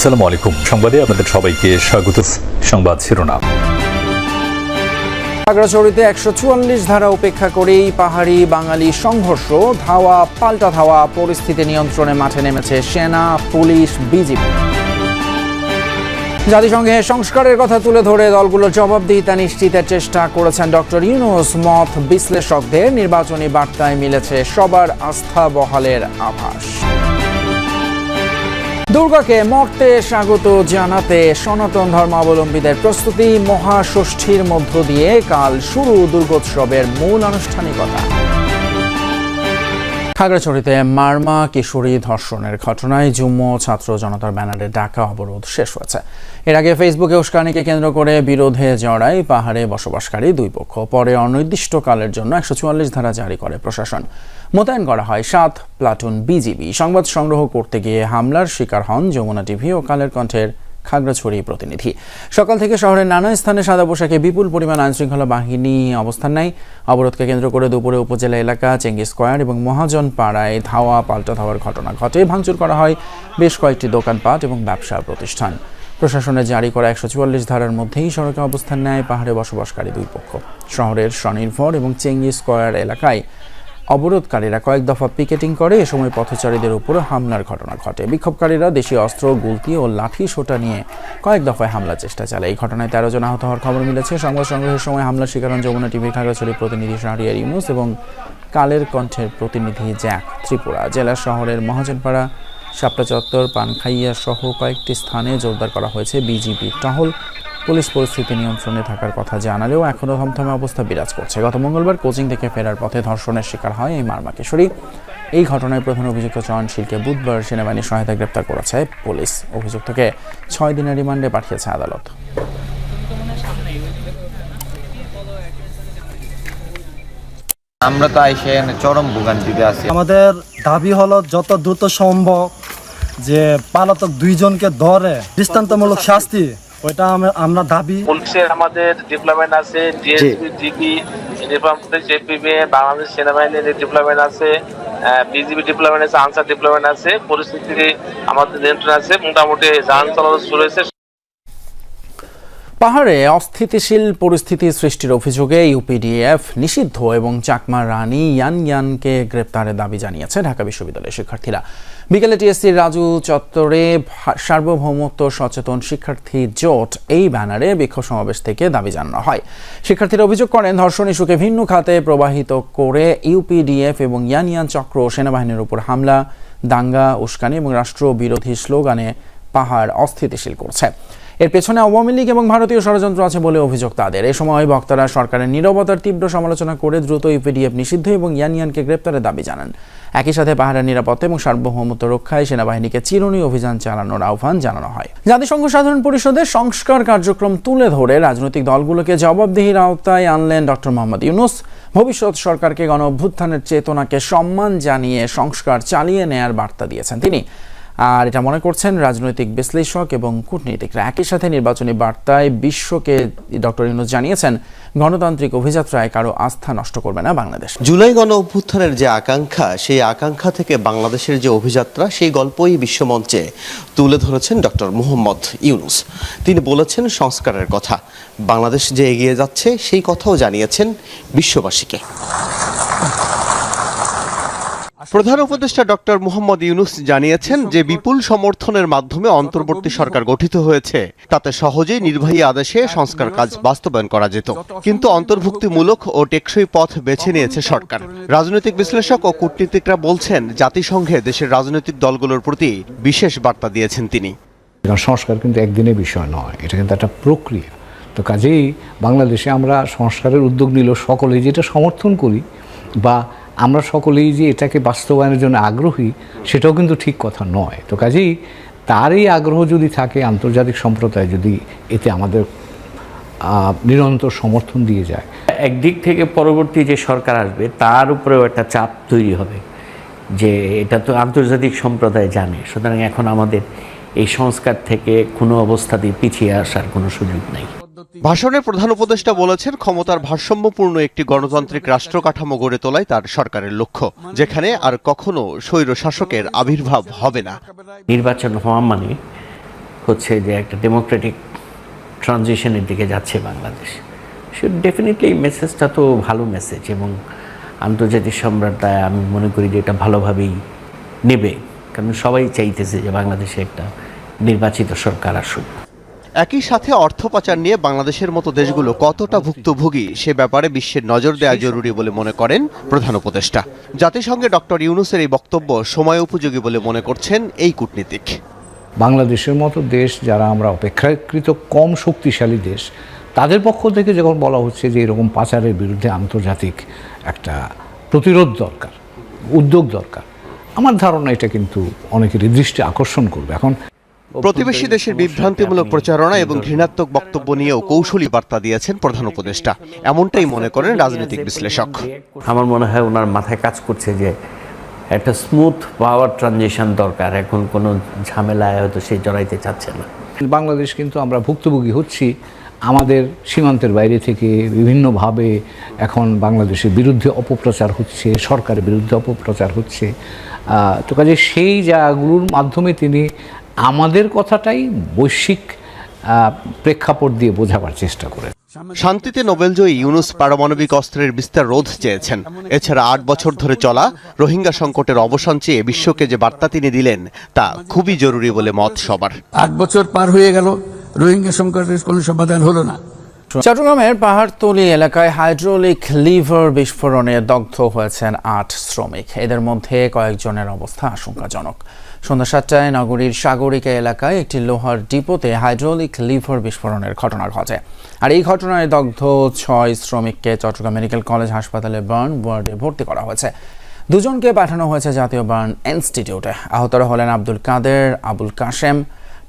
আসসালামু আলাইকুম। সংবাদে আপনাদের সবাইকে স্বাগত। সংবাদ শিরোনাম। খাগড়াছড়িতে একশো চুয়াল্লিশ ধারা উপেক্ষা করেই পাহাড়ি বাঙালি সংঘর্ষ। ধাওয়া, পাল্টা ধাওয়া, পরিস্থিতি নিয়ন্ত্রণে মাঠে নেমেছে সেনা, পুলিশ, বিজিবি। জাতিসংঘে সংস্কারের কথা তুলে ধরে দলগুলোর জবাবদিহিতা নিশ্চিতের চেষ্টা করেছেন ডক্টর ইউনুস। মত বিশ্লেষকদের নির্বাচনী বার্তায় মিলেছে সবার আস্থা বহালের আভাস। দুর্গাকে মর্তে স্বাগত জানাতে সনাতন ধর্মাবলম্বীদের প্রস্তুতি মহাষষ্ঠীর মধ্য দিয়ে কাল শুরু দুর্গোৎসবের মূল আনুষ্ঠানিকতা। খাগড়াছড়িতে মারমা কিশোরী ধর্ষণের ঘটনায় যুগ্ম ছাত্র জনতার ব্যানারে ডাকা অবরোধ শেষ হয়েছে। এর আগে ফেসবুকে উস্কানিকে কেন্দ্র করে বিরোধে জড়ায় পাহাড়ে বসবাসকারী দুই পক্ষ, পরে অনির্দিষ্টকালের জন্য একশো চুয়াল্লিশ ধারা জারি করে প্রশাসন। মোতায়েন করা হয় সাত প্লাটুন বিজিবি। সংবাদ সংগ্রহ করতে গিয়ে হামলার শিকার হন যমুনা টিভি ও কালের কণ্ঠের খাগড়াছড়ি প্রতিনিধি। সকাল থেকে শহরের নানা স্থানে সাদা পোশাকে বিপুল পরিমাণ আইনশৃঙ্খলা বাহিনী অবস্থান নেয়। অবরোধকে কেন্দ্র করে দুপুরে উপজেলা এলাকা চেঙ্গি স্কোয়ার এবং মহাজন পাড়ায় ধাওয়া, পাল্টা ধাওয়ার ঘটনা ঘটে। ভাঙচুর করা হয় বেশ কয়েকটি দোকানপাট এবং ব্যবসা প্রতিষ্ঠান। প্রশাসনের জারি করা একশো চুয়াল্লিশ ধারার মধ্যেই সড়কে অবস্থান নেয় পাহাড়ে বসবাসকারী দুই পক্ষ। শহরের স্বনির্ভর এবং চেঙ্গি স্কোয়ার এলাকায় অবরোধকারীরা কয়েক দফা পিকেটিং করে এ সময় পথচারীদের উপর হামলার ঘটনা ঘটে। বিক্ষোভকারীরা দেশীয় অস্ত্র, গুলতি ও লাঠি সোটা নিয়ে কয়েক দফায় হামলার চেষ্টা চালায়। এই ঘটনায় তেরো জন আহত হওয়ার খবর মিলেছে। সংবাদ সংগ্রহের সময় হামলার শিকার হন যমুনা টিভির খাগড়াছড়ি প্রতিনিধি শাহরিয়ার ইউনুস এবং কালের কণ্ঠের প্রতিনিধি জ্যাক ত্রিপুরা। জেলা শহরের মহাজনপাড়া শাপলা চত্বর, পানখাইয়া সহ কয়েকটি স্থানে জোরদার করা হয়েছে বিজিবি টহল। পুলিশ পরিস্থিতি নিয়ন্ত্রণে থাকার কথা জানালেও এখনও থমথমে অবস্থা বিরাজ করছে। গত মঙ্গলবার কোচিং থেকে ফেরার পথে ধর্ষণের শিকার হয় এই মারমা কিশোরী এই ঘটনায় প্রধান অভিযুক্ত চয়নশীলকে বুধবার সেনাবাহিনীর সহায়তা গ্রেপ্তার করেছে পুলিশ। অভিযুক্তকে ছয় দিনের রিমান্ডে পাঠিয়েছে আদালত। আমরা তো আইসে এখানে চরম ভোগান্তিতে আছি। আমাদের দাবি হলো যত দ্রুত সম্ভব যে পালাতক দুইজনকে ধরে দৃষ্টান্তমূলক শাস্তি ওইটা আমরা দাবি পুলিশের আমাদের ডিপ্লয়মেন্ট আছে DSP DB uniform JPB Bangladesh সেনাবাহিনীর ডিপ্লয়মেন্ট আছে বিজিবি ডিপ্লয়মেন্ট আছে আনসার ডিপ্লয়মেন্ট আছে পরিস্থিতি আমাদের নিয়ন্ত্রণ আছে। মোটামুটি যান চলাচল শুরু হয়েছে পাহাড়ে অস্থিতিশীল পরিস্থিতি সৃষ্টির অভিযোগে ইউপিডিএফ নিষিদ্ধ এবং চাকমা রানী ইয়ান ইয়ানকে গ্রেপ্তারের দাবি জানিয়েছে ঢাকা বিশ্ববিদ্যালয়ের শিক্ষার্থীরা। বিকেলে টিএসসির রাজু চত্বরে সার্বভৌমত্ব সচেতন শিক্ষার্থী জোট এই ব্যানারে বিক্ষোভ সমাবেশ থেকে দাবি জানানো হয়। শিক্ষার্থীরা অভিযোগ করেন, ধর্ষণ ইস্যুকে ভিন্ন খাতে প্রবাহিত করে ইউপিডিএফ এবং ইয়ান ইয়ান চক্র সেনাবাহিনীর উপর হামলা, দাঙ্গা, উস্কানি এবং রাষ্ট্র বিরোধী স্লোগানে পাহাড় অস্থিতিশীল করছে। এর পেছনে আওয়ামী লীগ এবং ভারতীয় ষড়যন্ত্র আছে বলে অভিযোগ তাদের। এ সময় বক্তারা সরকারের নীরবতার তীব্র সমালোচনা করে দ্রুত ইউপিডিএফ নিষিদ্ধ এবং ইয়ানিয়ানকে গ্রেপ্তারের দাবি জানান। একই সাথে পাহাড়ের নিরাপত্তা এবং সার্বভৌমত্ব রক্ষায় সেনাবাহিনীকে চিরুনি অভিযান চালানোর আহ্বান জানানো হয়। জাতিসংঘ সাধারণ পরিষদের সংস্কার কার্যক্রম তুলে ধরে রাজনৈতিক দলগুলোকে জবাবদিহির আওতায় আনলেন ডক্টর মোহাম্মদ ইউনুস। ভবিষ্যৎ সরকারকে গণ অভ্যুত্থানের চেতনাকে সম্মান জানিয়ে সংস্কার চালিয়ে নেয়ার বার্তা দিয়েছেন তিনি। আর এটা মনে করছেন রাজনৈতিক বিশ্লেষক এবং কূটনীতিকরা। একই সাথে নির্বাচনী বার্তায় বিশ্বকে ডক্টর ইউনুস জানিয়েছেন, গণতান্ত্রিক অভিযাত্রায় কারও আস্থা নষ্ট করবে না বাংলাদেশ। জুলাই গণ অভ্যুত্থানের যে আকাঙ্ক্ষা, সেই আকাঙ্ক্ষা থেকে বাংলাদেশের যে অভিযাত্রা, সেই গল্পই বিশ্বমঞ্চে তুলে ধরেছেন ডক্টর মোহাম্মদ ইউনুস। তিনি বলেছেন সংস্কারের কথা। বাংলাদেশ যে এগিয়ে যাচ্ছে, সেই কথাও জানিয়েছেন বিশ্ববাসীকে। প্রধান উপদেষ্টা ডক্টর মোহাম্মদ ইউনুস জানিয়েছেন যে বিপুল সমর্থনের মাধ্যমে অন্তর্বর্তী সরকার গঠিত হয়েছে। তাতে সহজেই নির্বাহী আদেশে সংস্কার কাজ বাস্তবায়ন করা যেত। কিন্তু অন্তর্ভুক্তিমূলক ও টেকসই পথ বেছে নিয়েছে সরকার। রাজনৈতিক বিশ্লেষক ও কূটনীতিকরা বলছেন জাতিসংঘে দেশের রাজনৈতিক দলগুলোর প্রতি বিশেষ বার্তা দিয়েছেন তিনি। সংস্কার কিন্তু একদিনের বিষয় নয় এটা কিন্তু একটা প্রক্রিয়া। তো কাজেই বাংলাদেশে আমরা সংস্কারের উদ্যোগ নিলেও সকলেই যেটা সমর্থন করি বা আমরা সকলেই যে এটাকে বাস্তবায়নের জন্য আগ্রহী, সেটাও কিন্তু ঠিক কথা নয়। তো কাজেই তার এই আগ্রহ যদি থাকে, আন্তর্জাতিক সম্প্রদায় যদি এতে আমাদের নিরন্তর সমর্থন দিয়ে যায়। একদিক থেকে পরবর্তী যে সরকার আসবে, তার উপরেও একটা চাপ তৈরি হবে যে এটা তো আন্তর্জাতিক সম্প্রদায় জানে। সুতরাং এখন আমাদের এই সংস্কার থেকে কোনো অবস্থাতেই পিছিয়ে আসার কোনো সুযোগ নেই। ভাষণে প্রধান উপদেষ্টা বলেছেন, ক্ষমতার ভারসাম্যপূর্ণ একটি গণতান্ত্রিক রাষ্ট্র কাঠামো গড়ে তোলাই তার সরকারের লক্ষ্য, যেখানে আর কখনো স্বৈর শাসকের আবির্ভাব হবে না। নির্বাচন হওয়া মানে হচ্ছে যে একটা ডেমোক্রেটিক ট্রানজিশনের দিকে যাচ্ছে বাংলাদেশ। সে ডেফিনেটলি এই মেসেজটা তো ভালো মেসেজ এবং আন্তর্জাতিক সম্রাটটা আমি মনে করি যে এটা ভালোভাবেই নেবে। কারণ সবাই চাইতেছে যে বাংলাদেশে একটা নির্বাচিত সরকার আসুক। একই সাথে অর্থ পাচার নিয়ে বাংলাদেশের মতো দেশগুলো কতটা ভুক্তভোগী, সে ব্যাপারে বিশ্বের নজর দেওয়া জরুরি বলে মনে করেন প্রধান উপদেষ্টা। জাতিসংঘে ডক্টর ইউনুসের এই বক্তব্য সময় উপযোগী বলে মনে করছেন এই কূটনীতিক। বাংলাদেশের মতো দেশ যারা আমরা অপেক্ষাকৃত কম শক্তিশালী দেশ, তাদের পক্ষ থেকে যখন বলা হচ্ছে যে এরকম পাচারের বিরুদ্ধে আন্তর্জাতিক একটা প্রতিরোধ দরকার, উদ্যোগ দরকার, আমার ধারণা এটা কিন্তু অনেকেরই দৃষ্টি আকর্ষণ করবে। এখন প্রতিবেশী দেশের বিভ্রান্তিমূলক প্রচারণা এবং ঘৃণাত্মক বক্তব্য নিয়েও কৌশলী বার্তা দিয়েছেন প্রধান উপদেষ্টা। এমনটাই মনে করেন রাজনৈতিক বিশ্লেষক। আমার মনে হয় ওনার মাথায় কাজ করছে যে একটা স্মুথ পাওয়ার ট্রানজিশন দরকার। এখন কোনো ঝামেলায় হয়তো সে জড়াইতে চাচ্ছে না। বাংলাদেশ কিন্তু আমরা ভুক্তভোগী হচ্ছি আমাদের সীমান্তের বাইরে থেকে বিভিন্নভাবে এখন বাংলাদেশের বিরুদ্ধে অপপ্রচার হচ্ছে সরকারের বিরুদ্ধে অপপ্রচার হচ্ছে। আহ, তো কাজে সেই জায়গাগুলোর মাধ্যমে তিনি আমাদের কথাটাই বৈশ্বিক প্রেক্ষাপট দিয়ে বোঝাবার চেষ্টা করেন শান্তিতে নোবেলজয়ী ইউনুস পারমাণবিক অস্ত্রের বিস্তার রোধ চেয়েছেন। এছাড়া আট বছর ধরে চলা রোহিঙ্গা সংকটের অবসান চেয়ে বিশ্বকে যে বার্তা তিনি দিলেন তা খুবই জরুরি বলে মত সবার। আট বছর পার হয়ে গেল রোহিঙ্গা সংকটের কোনো সমাধান হলো না। চট্টগ্রামের পাহাড়তলি এলাকায় হাইড্রোলিক লিভার বিস্ফোরণে দগ্ধ হয়েছেন আট শ্রমিক। এদের মধ্যে কয়েকজনের অবস্থা আশঙ্কাজনক। সন্ধ্যা সাতটায় নগরীর সাগরিকা এলাকায় একটি লোহার ডিপোতে হাইড্রোলিক লিভার বিস্ফোরণের ঘটনা ঘটে। আর এই ঘটনায় দগ্ধ ছয় শ্রমিককে চট্টগ্রাম মেডিকেল কলেজ হাসপাতালে বার্ন ওয়ার্ডে ভর্তি করা হয়েছে। দুজনকে পাঠানো হয়েছে জাতীয় বার্ন ইনস্টিটিউটে। আহতরা হলেন আব্দুল কাদের, আবুল কাশেম,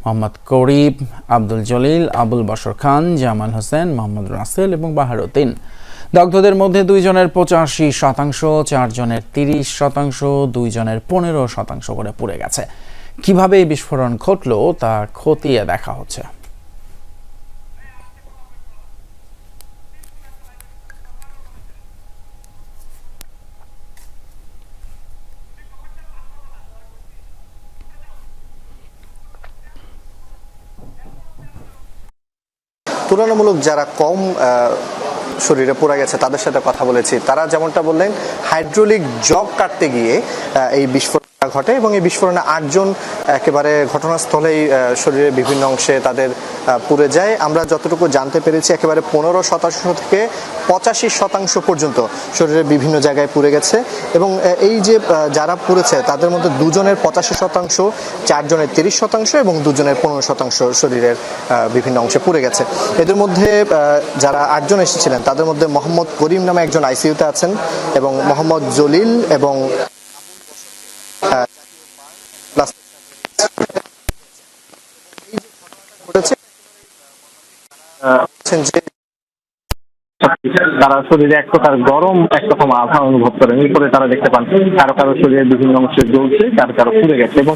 মোহাম্মদ করিব, আব্দুল জলিল, আবুল বশর খান, জামাল হোসেন, মোহাম্মদ রাসেল এবং বাহারুদ্দিন। দগ্ধদের মধ্যে দুইজনের পঁচাশি শতাংশ, চারজনের তিরিশ শতাংশ, দুইজনের পনেরো শতাংশ করে পুড়ে গেছে। কীভাবে এই বিস্ফোরণ ঘটলো তা খতিয়ে দেখা হচ্ছে। তুলনামূলক যারা কম শরীরে পড়ে গেছে, তাদের সাথে কথা বলেছি। তারা যেমনটা বললেন হাইড্রোলিক জগ কাটতে গিয়ে এই বিস্ফোরণ ঘটে এবং এই বিস্ফোরণে আটজন একেবারে ঘটনাস্থলেই শরীরের বিভিন্ন অংশে তাদের পুড়ে যায়। আমরা যতটুকু জানতে পেরেছি, একেবারে পনেরো শতাংশ থেকে পঁচাশি শতাংশ পর্যন্ত শরীরের বিভিন্ন জায়গায় পুড়ে গেছে এবং এই যে যারা পুড়েছে, তাদের মধ্যে দুজনের পঁচাশি শতাংশ, চারজনের তিরিশ শতাংশ এবং দুজনের পনেরো শতাংশ শরীরের বিভিন্ন অংশে পুড়ে গেছে। এদের মধ্যে যারা আটজন এসেছিলেন, তাদের মধ্যে মোহাম্মদ করিম নামে একজন আইসিইউতে আছেন এবং মোহাম্মদ জলিল এবং তারা শরীরে এক প্রকার গরম একরকম আভা অনুভব করেন। এরপরে তারা দেখতে পান কারও কারও শরীরের বিভিন্ন অংশে জ্বলছে কারও কারও ফুলে গেছে। এবং